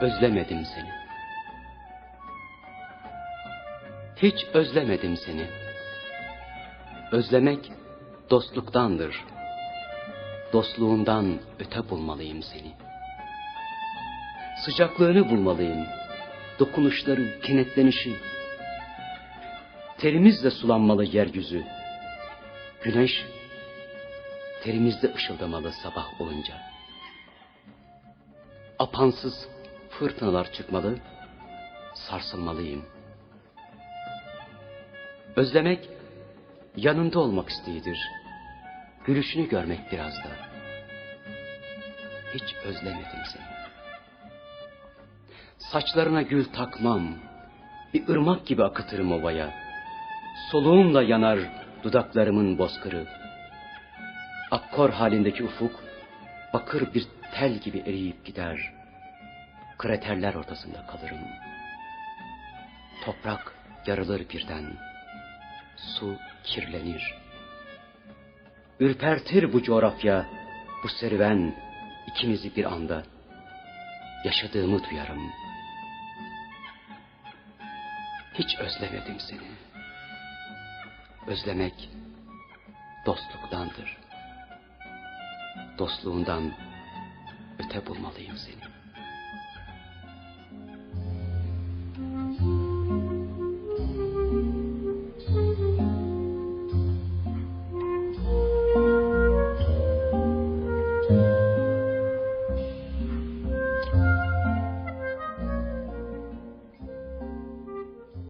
özlemedim seni. Hiç özlemedim seni. Özlemek dostluktandır. Dostluğundan öte bulmalıyım seni. Sıcaklığını bulmalıyım. Dokunuşları, kenetlenişi. Terimizle sulanmalı yeryüzü. Güneş terimizde ışıldamalı sabah olunca. Apansız fırtınalar çıkmalı, sarsılmalıyım. Özlemek yanında olmak isteğidir. Gülüşünü görmek biraz da. Hiç özlemedim seni. Saçlarına gül takmam. Bir ırmak gibi akıtırım ovaya. Soluğumla yanar dudaklarımın bozkırı. Akkor halindeki ufuk bakır bir tel gibi eriyip gider. Kraterler ortasında kalırım. Toprak yarılır birden. Su kirlenir. Ürpertir bu coğrafya, bu serüven ikimizi bir anda. Yaşadığımı duyarım. Hiç özlemedim seni. Özlemek dostluktandır. Dostluğundan öte bulmalıyım seni.